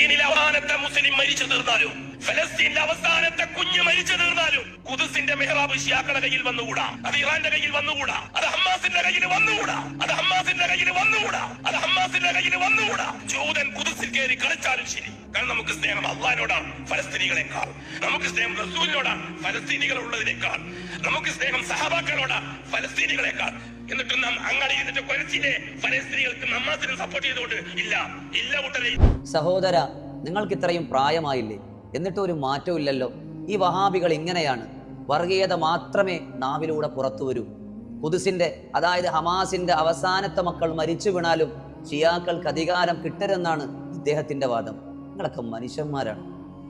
ഫലസ്തീനിലെ അവസാനത്തെ മുസ്ലിം മരിച്ചു തീർന്നാലും ഫലസ്തീനിലെ അവസാനത്തെ കുഞ്ഞ് മരിച്ചു തീർന്നാലും കുതിസിന്റെ മെഹ്റാബ് ഷിയാക്കളുടെ കയ്യിൽ വന്നുകൂടാ അത് ഇറാന്റെ കയ്യിൽ വന്നുകൂടാ അത് ഹമ്മാസിന്റെ കയ്യിൽ വന്നുകൂടാ അത് ഹമ്മാസിന്റെ കയ്യിൽ വന്നുകൂടാ അത് ഹമ്മാസിന്റെ കയ്യിൽ വന്നുകൂടാ. ജൂതൻ കുതിസിൽ കയറി കളിച്ചാലും ശരി കാരണം നമുക്ക് സ്നേഹം അള്ളഹാനോടാണ് ഫലസ്തീനികളെക്കാൾ. നമുക്ക് സ്നേഹം റസൂലിനോടാണ് ഫലസ്തീനികൾ ഉള്ളതിനേക്കാൾ നമുക്ക് സ്നേഹം സഹാബാക്കളോടാണ് ഫലസ്തീനികളെക്കാൾ. എന്നിട്ട് അങ്ങനെ ചെയ്തിട്ട് കൊരച്ചിലെ ഫലസ്തീനികൾക്ക് നമ്മാസിനും സപ്പോർട്ട് ചെയ്തുകൊണ്ട് ഇല്ല ഇല്ല കൂട്ടരെ. സഹോദര നിങ്ങൾക്ക് ഇത്രയും പ്രായമായില്ലേ? എന്നിട്ട് ഒരു മാറ്റവും ഇല്ലല്ലോ. ഈ വഹാബികൾ ഇങ്ങനെയാണ്. വർഗീയത മാത്രമേ നാവിലൂടെ പുറത്തു വരൂ. കുതിസിന്റെ അതായത് ഹമാസിന്റെ അവസാനത്തെ മക്കൾ മരിച്ചു വീണാലും ഷിയാക്കൾക്ക് അധികാരം കിട്ടരുതെന്നാണ് ഇദ്ദേഹത്തിന്റെ വാദം. നിങ്ങളൊക്കെ മനുഷ്യന്മാരാണ്.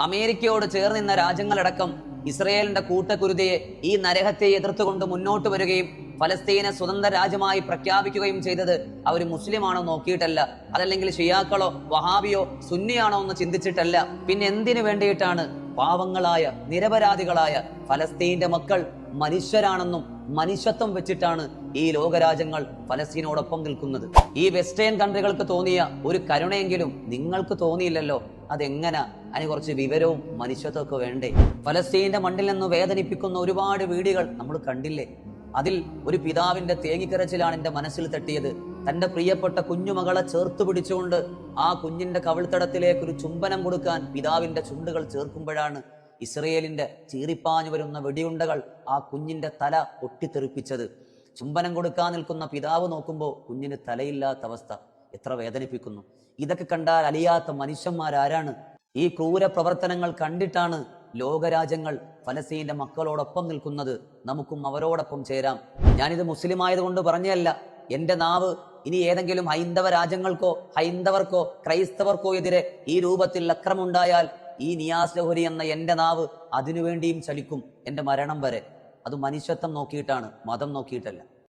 അമേരിക്കയോട് ചേർന്ന് രാജ്യങ്ങളടക്കം ഇസ്രയേലിന്റെ കൂട്ടക്കുരുതയെ ഈ നരഹത്തെ എതിർത്തുകൊണ്ട് മുന്നോട്ട് വരികയും ഫലസ്തീനെ സ്വതന്ത്ര രാജ്യമായി പ്രഖ്യാപിക്കുകയും ചെയ്തത് അവർ മുസ്ലിമാണോ നോക്കിയിട്ടല്ല. അതല്ലെങ്കിൽ ഷിയാക്കളോ വഹാബിയോ സുന്നിയാണോ എന്ന് ചിന്തിച്ചിട്ടല്ല. പിന്നെ എന്തിനു വേണ്ടിയിട്ടാണ് പാവങ്ങളായ നിരപരാധികളായ ഫലസ്തീന്റെ മക്കൾ മനുഷ്യരാണെന്നും മനുഷ്യത്വം വെച്ചിട്ടാണ് ഈ ലോകരാജ്യങ്ങൾ ഫലസ്തീനോടൊപ്പം നിൽക്കുന്നത്? ഈ വെസ്റ്റേൺ കൺട്രികൾക്ക് തോന്നിയ ഒരു കരുണയെങ്കിലും നിങ്ങൾക്ക് തോന്നിയില്ലല്ലോ? അതെങ്ങനെ? അതിന് കുറച്ച് വിവരവും മനുഷ്യത്വമൊക്കെ വേണ്ടേ? ഫലസ്തീന്റെ മണ്ണിൽ നിന്ന് വേദനിപ്പിക്കുന്ന ഒരുപാട് വീടുകൾ നമ്മൾ കണ്ടില്ലേ? അതിൽ ഒരു പിതാവിന്റെ തേങ്ങിക്കരച്ചിലാണ് എന്റെ മനസ്സിൽ തട്ടിയത്. തന്റെ പ്രിയപ്പെട്ട കുഞ്ഞുമകളെ ചേർത്ത് പിടിച്ചുകൊണ്ട് ആ കുഞ്ഞിന്റെ കവിൾത്തടത്തിലേക്ക് ഒരു ചുംബനം കൊടുക്കാൻ പിതാവിന്റെ ചുണ്ടുകൾ ചേർക്കുമ്പോഴാണ് ഇസ്രയേലിന്റെ ചീറിപ്പാഞ്ഞു വരുന്ന വെടിയുണ്ടകൾ ആ കുഞ്ഞിന്റെ തല പൊട്ടിത്തെറിപ്പിച്ചത്. ചുംബനം കൊടുക്കാൻ നിൽക്കുന്ന പിതാവ് നോക്കുമ്പോൾ കുഞ്ഞിന് തലയില്ലാത്ത അവസ്ഥ എത്ര വേദനിപ്പിക്കുന്നു. ഇതൊക്കെ കണ്ടാൽ അലിയാത്ത മനുഷ്യന്മാരാരാണ്. ഈ ക്രൂര പ്രവർത്തനങ്ങൾ കണ്ടിട്ടാണ് ലോകരാജ്യങ്ങൾ ഫലസ്തീന്റെ മക്കളോടൊപ്പം നിൽക്കുന്നത് നമുക്കും അവരോടൊപ്പം ചേരാം. ഞാനിത് മുസ്ലിം ആയതുകൊണ്ട് പറഞ്ഞല്ല എന്റെ നാവ് ഇനി ഏതെങ്കിലും ഹൈന്ദവ രാജ്യങ്ങൾക്കോ ഹൈന്ദവർക്കോ ക്രൈസ്തവർക്കോ എതിരെ ഈ രൂപത്തിൽ അക്രമുണ്ടായാൽ ഈ നിയാസ് എന്ന എന്റെ നാവ് അതിനുവേണ്ടിയും ചലിക്കും എന്റെ മരണം വരെ. അത് മനുഷ്യത്വം നോക്കിയിട്ടാണ് മതം നോക്കിയിട്ടല്ല.